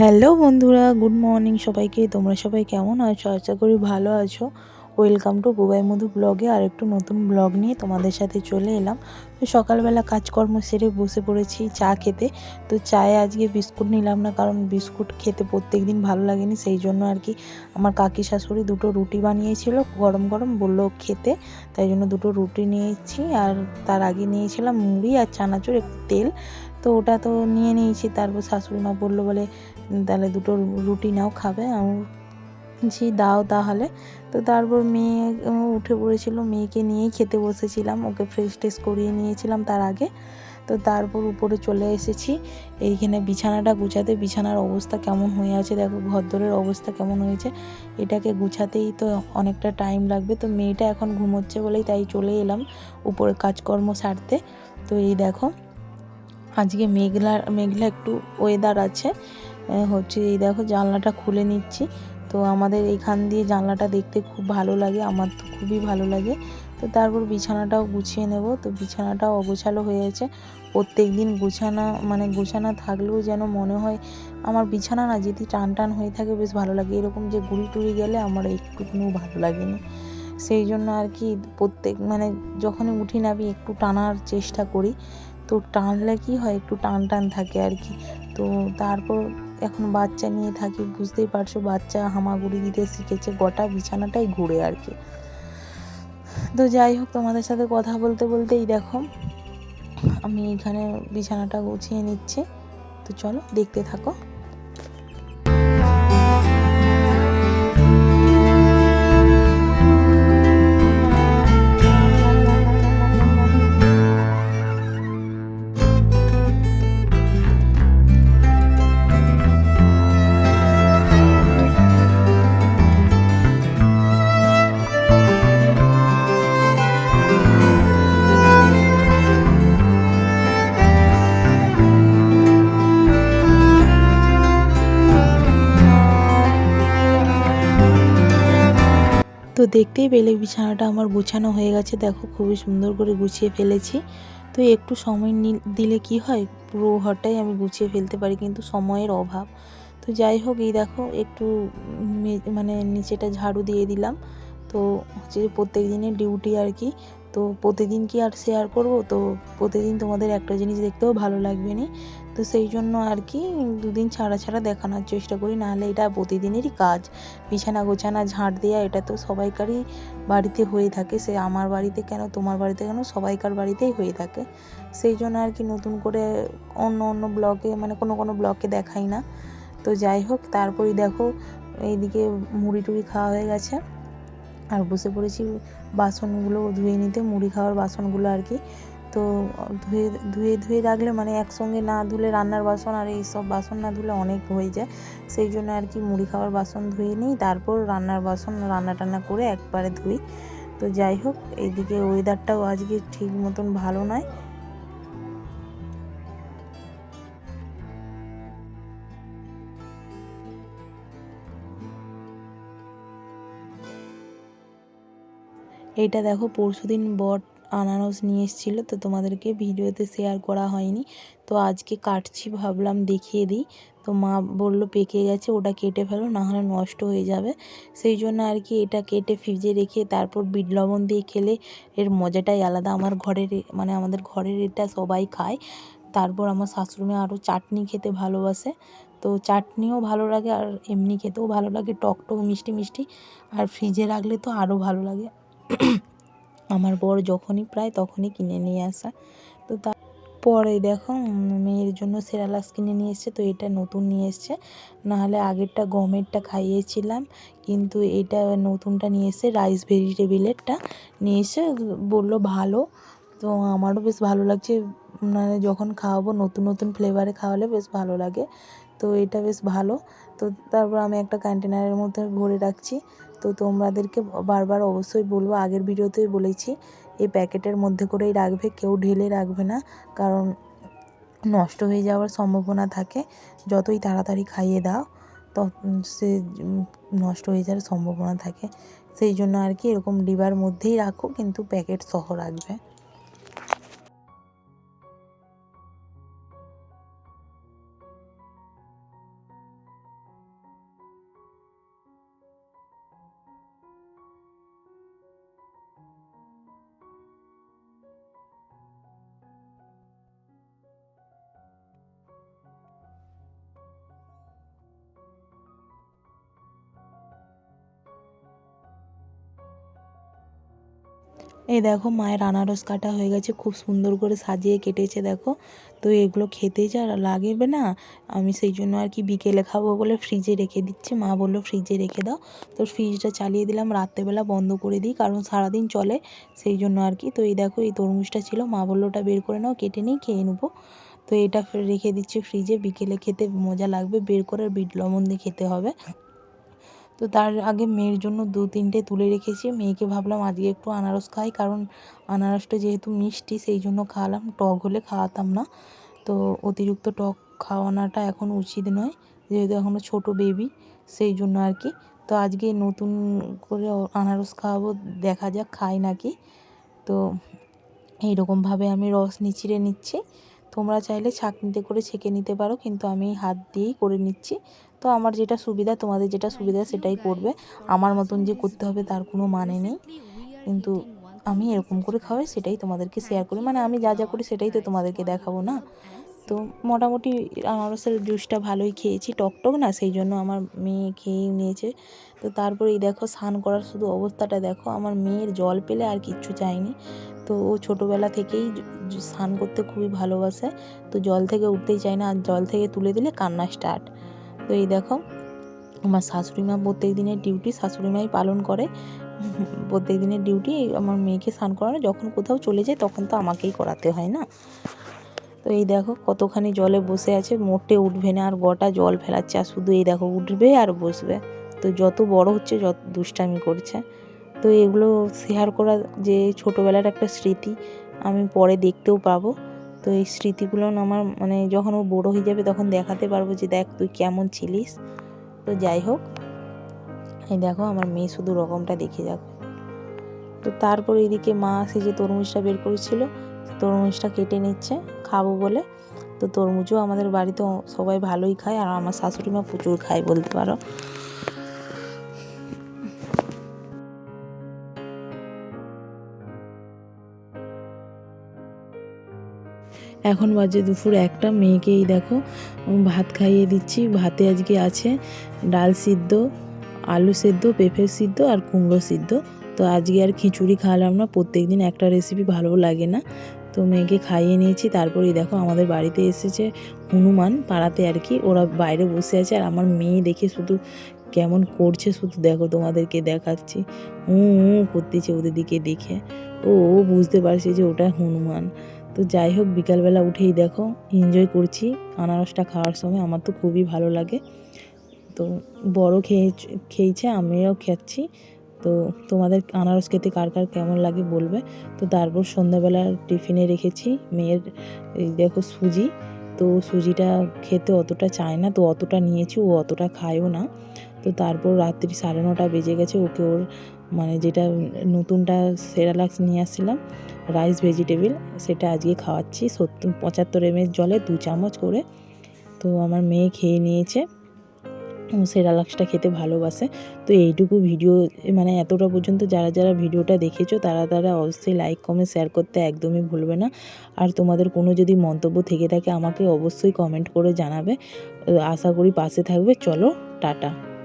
Hello বন্ধুরা, good morning সবাইকে। তোমরা সবাই কেমন আছো? আশা করি ভালো আছো। ওয়েলকাম টু বুবাই মধু ব্লগে আর একটু নতুন ব্লগ নিয়ে তোমাদের সাথে চলে এলাম। তো সকালবেলা কাজকর্ম সেরে বসে পড়েছি চা খেতে। তো চায়ে আজকে বিস্কুট নিলাম না, কারণ বিস্কুট খেতে প্রত্যেক দিন ভালো লাগেনি, সেই জন্য আর কি আমার কাকি শাশুড়ি দুটো রুটি বানিয়েছিল, গরম গরম বলল খেতে। তাই জন্য দুটো রুটি নিয়েছি, আর তার আগে নিয়েছিলাম মুড়ি আর চানাচুর, একটু তেল। তো ওটা তো নিয়ে নিয়েছি, তারপর শাশুড়ি মা বলল বলে তাহলে দুটো রুটি নাও খাবে আমি বলছি দাও তাহলে। তো তারপর মেয়ে উঠে পড়েছিল, মেয়েকে নিয়েই খেতে বসেছিলাম, ওকে ফ্রেশ ট্রেশ করিয়ে নিয়েছিলাম তার আগে। তো তারপর উপরে চলে এসেছি, এইখানে বিছানাটা গুছাতে, বিছানার অবস্থা কেমন হয়ে আছে দেখো, ঘরদোরের অবস্থা কেমন হয়েছে, এটাকে গুছাতেই তো অনেকটা টাইম লাগবে। তো মেয়েটা এখন ঘুমোচ্ছে বলেই তাই চলে এলাম উপরে কাজকর্ম সারতে। তো এই দেখো, আজকে মেঘলা মেঘলা একটু ওয়েদার আছে হচ্ছে এই দেখো জানলাটা খুলে নিচ্ছি। তো আমাদের এইখান দিয়ে জানলাটা দেখতে খুব ভালো লাগে, আমার তো খুবই ভালো লাগে। তো তারপর বিছানাটাও গুছিয়ে নেব। তো বিছানাটাও অগোছালো হয়ে আছে প্রত্যেক দিন গুছানা মানে গুছানা থাকলেও যেন মনে হয় আমার বিছানা না যদি টান টান হয়ে থাকে, বেশ ভালো লাগে। এরকম যে গুড়ি টুড়ি গেলে আমার একটুকুনিও ভালো লাগেনি সেই জন্য আর কি প্রত্যেক মানে যখনই উঠি নাবি একটু টানার চেষ্টা করি, তো টানলে কি হয় একটু টান টান থাকে আর কি। তো তারপর এখন বাচ্চা নিয়ে থাকি, বুঝতেই পারছ বাচ্চা হামাগুড়ি দিতে শিখেছে, গোটা বিছানাটাই ঘুরে আর কি। তো যাই হোক, তোমাদের সাথে কথা বলতে বলতেই দেখো, আমি এখানে বিছানাটা গুছিয়ে নিচ্ছি। তো চলো, দেখতে থাকো। তো দেখতেই পেলে বিছানাটা আমার গুছানো হয়ে গেছে। দেখো খুবই সুন্দর করে গুছিয়ে ফেলেছি। তো একটু সময় দিলে কি হয়? পুরো ঘরটাই আমি গুছিয়ে ফেলতে পারি কিন্তু সময়ের অভাব। তো যাই হোক, এই দেখো একটু মানে নিচেটা ঝাড়ু দিয়ে দিলাম। তো হচ্ছে প্রত্যেক দিনের ডিউটি আর কি। তো প্রতিদিন কি আর শেয়ার করব? তো প্রতিদিন তোমাদের একটা জিনিস দেখতেও ভালো লাগবে না। তো সেই জন্য আর কি দুদিন ছাড়া ছাড়া দেখানোর চেষ্টা করি, নাহলে এটা প্রতিদিনেরই কাজ। বিছানা গোছানা, ঝাঁট দেওয়া এটা তো সবাইকারই বাড়িতে হয়ে থাকে। সে আমার বাড়িতে কেন, তোমার বাড়িতে কেন, সবাইকার বাড়িতেই হয়ে থাকে। সেই জন্য আর কি নতুন করে অন্য অন্য ব্লকে মানে কোনো কোনো ব্লকে দেখাই না। তো যাই হোক, তারপরেই দেখো, এইদিকে মুড়ি টুড়ি খাওয়া হয়ে গেছে। আর বসে পড়েছি বাসনগুলো ধুয়ে নিতে, মুড়ি খাওয়ার বাসনগুলো আর কি তো ধুয়ে ধুয়ে ধুয়ে রাখলে মানে একসঙ্গে না ধুলে রান্নার বাসন আর এই সব বাসন না ধুলে অনেক হয়ে যায়। সেই জন্য আর কি মুড়ি খাওয়ার বাসন ধুয়ে নিই, তারপর রান্নার বাসন রান্না টান্না করে একবারে ধুই। তো যাই হোক, এইদিকে ওয়েদারটাও আজকে ঠিক মতন ভালো নয়। এইটা দেখো, পরশুদিন বট আনারস নিয়ে এসেছিল, তো তোমাদেরকে ভিডিওতে শেয়ার করা হয়নি। তো আজকে কাটছি, ভাবলাম দেখিয়ে দিই। তো মা বলল পেকে গেছে, ওটা কেটে ফেলো, নাহলে নষ্ট হয়ে যাবে। সেই জন্য আর কি এটা কেটে ফ্রিজে রেখে তারপর বিট লবণ দিয়ে খেলে এর মজাটাই আলাদা। আমার ঘরের মানে আমাদের ঘরের এটা সবাই খায়। তারপর আমার শাশুড়ি আরও চাটনি খেতে ভালোবাসে। তো চাটনিও ভালো লাগে আর এমনি খেতেও ভালো লাগে, টক টক মিষ্টি মিষ্টি। আর ফ্রিজে রাখলে তো আরও ভালো লাগে। আমার বর যখনই প্রায় তখনই কিনে নিয়ে আসা। তো তারপরে দেখো মেয়ের জন্য সেরালাক্স কিনে নিয়ে এসছে, তো এটা নতুন নিয়ে এসছে। নাহলে আগেরটা গমেরটা খাইয়েছিলাম, কিন্তু এটা নতুনটা নিয়ে এসছে রাইস ভেজিটেবিলেরটা নিয়ে এসে বলল, ভালো। তো আমারও বেশ ভালো লাগছে মানে যখন খাওয়াবো নতুন নতুন ফ্লেভারে খাওয়ালে বেশ ভালো লাগে। তো এটা বেশ ভালো। তো তারপর আমি একটা কন্টেনারের মধ্যে ভরে রাখছি। তো তোমাদেরকে বারবার অবশ্যই বলব, আগের ভিডিওতেই বলেছি, এই প্যাকেটের মধ্যে করেই রাখবে, কেউ ঢেলে রাখবে না। কারণ নষ্ট হয়ে যাওয়ার সম্ভাবনা থাকে। যতই তাড়াতাড়ি খাইয়ে দাও তো সে নষ্ট হয়ে যাওয়ার সম্ভাবনা থাকে। সেই জন্য আর কি এরকম ডিবার মধ্যেই রাখো, কিন্তু প্যাকেট সহ রাখবে। এই দেখো মায়ের আনারস কাটা হয়ে গেছে, খুব সুন্দর করে সাজিয়ে কেটেছে দেখো। তো এগুলো খেতে যা লাগবে না, আমি সেই জন্য আর কি বিকেলে খাব বলে ফ্রিজে রেখে দিচ্ছি। মা বলল ফ্রিজে রেখে দাও। তো ফ্রিজটা চালিয়ে দিলাম, রাত্রেবেলা বন্ধ করে দিই, কারণ সারাদিন চলে, সেই জন্য আর কি। তো এই দেখো, এই তরমুজটা ছিল, মা বলল, ওটা বের করে নাও, কেটে নিই খেয়ে নেব। তো এটা রেখে দিচ্ছি ফ্রিজে বিকেলে খেতে মজা লাগবে, বের করে বিট লবণ দিয়ে খেতে হবে। তো তার আগে মেয়ের জন্য দু তিনটে তুলে রেখেছি। মেয়েকে ভাবলাম আজকে একটু আনারস খাই, কারণ আনারসটা যেহেতু মিষ্টি, সেই জন্য খাওয়ালাম টক হলে খাওয়াতাম না। তো অতিরিক্ত টক খাওয়ানোটা এখন উচিত নয়, যেহেতু এখনও ছোটো বেবি সেই জন্য আর কি। তো আজকে নতুন করে আনারস খাওয়াবো, দেখা যাক খাই নাকি। তো এইরকমভাবে আমি রস নিচিড়ে নিচ্ছি। তোমরা চাইলে ছাঁকনিতে করে ছেঁকে নিতে পারো, কিন্তু আমি হাত দিয়েই করে নিচ্ছি। তো আমার যেটা সুবিধা, তোমাদের যেটা সুবিধা সেটাই করবে। আমার মতন যে করতে হবে তার কোনো মানে নেই। কিন্তু আমি এরকম করে খাওয়াই, সেটাই তোমাদেরকে শেয়ার করি। মানে আমি যা যা করি সেটাই তো তোমাদেরকে দেখাবো না। তো মোটামুটি আনারসের জুসটা ভালোই খেয়েছি। টকটক না, সেই জন্য আমার মেয়ে খেয়েই নিয়েছে। তো তারপরে এই দেখো, স্নান করার শুধু অবস্থাটা দেখো। আমার মেয়ের জল পেলে আর কিচ্ছু চাইনি। তো ও ছোটোবেলা থেকেই স্নান করতে খুবই ভালোবাসে। তো জল থেকে উঠতেই চায় না, আর জল থেকে তুলে দিলে কান্না স্টার্ট তো এই দেখো, আমার শাশুড়ি মা প্রত্যেক দিনের ডিউটি শাশুড়ি মাই পালন করে। প্রত্যেক দিনের ডিউটি আমার মেয়েকে স্নান করানো, যখন কোথাও চলে যায় তখন তো আমাকেই করাতে হয় না? তো এই দেখো, কতখানি জলে বসে আছে, মোটে উঠবে না, আর গোটা জল ফেলাচ্ছে, আর শুধু এই দেখো, উঠবে আর বসবে। তো যত বড় হচ্ছে, যত দুষ্টামি করছে। তো এগুলো শেয়ার করা যে ছোটোবেলার একটা স্মৃতি আমি পরে দেখতেও পাবো। তো এই স্মৃতিগুলো আমার মানে যখন ও বড়ো হয়ে যাবে তখন দেখাতে পারব যে দেখ তুই কেমন ছিলিস। তো যাই হোক, এই দেখো আমার মেয়ে শুধু রকমটা দেখে যাবে। তো তারপর এদিকে মা সে যে তরমুজটা বের করেছিল, তরমুজটা কেটে নিচ্ছে, খাব বলে। তো তরমুজও আমাদের বাড়িতে সবাই ভালোই খায় আর আমার শাশুড়ি মা প্রচুর খায় বলতে পারো। এখন বাজে দুপুর একটা, মেয়েকেই দেখো ভাত খাইয়ে দিচ্ছি। ভাতে আজকে আছে ডাল সিদ্ধ, আলু সিদ্ধ পেঁপে সিদ্ধ আর কুমড়ো সিদ্ধ। তো আজকে আর খিচুড়ি খাওয়ালাম না প্রত্যেক দিন একটা রেসিপি ভালো লাগে না। তো মেয়েকে খাইয়ে নিয়েছি, তারপরেই দেখো আমাদের বাড়িতে এসেছে হনুমান পাড়াতে আর কি। ওরা বাইরে বসে আছে আর আমার মেয়ে দেখে শুধু কেমন করছে, শুধু দেখো তোমাদেরকে দেখাচ্ছি। হুঁ হুঁ করতেছে ওদের দিকে দেখে। ও বুঝতে পারছে যে ওটা হনুমান। তো যাই হোক, বিকালবেলা উঠেই দেখো এনজয় করছি। আনারসটা খাওয়ার সময় আমার তো খুবই ভালো লাগে। তো বড় খেয়ে, খেয়েছে, আমিও খাচ্ছি তো তোমাদের আনারস খেতে কার কার কেমন লাগে বলবে? তো তারপর সন্ধ্যাবেলা টিফিনে রেখেছি মেয়ের, এই দেখো সুজি। তো সুজিটা খেতে অতটা চায় না, তো অতটা নিয়েছি, ও অতটা খায়ও না। তো তারপর রাত্রি সাড়ে নটা বেজে গেছে, ওকে ওর মানে যেটা নতুনটা সেরালাক্স নিয়ে আসছিলাম রাইস ভেজিটেবিল সেটা আজকে খাওয়াচ্ছি। সত্তর, পঁচাত্তর এমএল জলে দু চামচ করে। তো আমার মেয়ে খেয়ে নিয়েছে। সেরালাক্সটা খেতে ভালোবাসে। তো এইটুকু ভিডিও মানে এতটা পর্যন্ত যারা যারা ভিডিওটা দেখেছ, তারা তারা অবশ্যই লাইক কমেন্ট শেয়ার করতে একদমই ভুলবে না। আর তোমাদের কোনো যদি মন্তব্য থেকে থাকে, আমাকে অবশ্যই কমেন্ট করে জানাবে। আশা করি পাশে থাকবে। চলো, টাটা।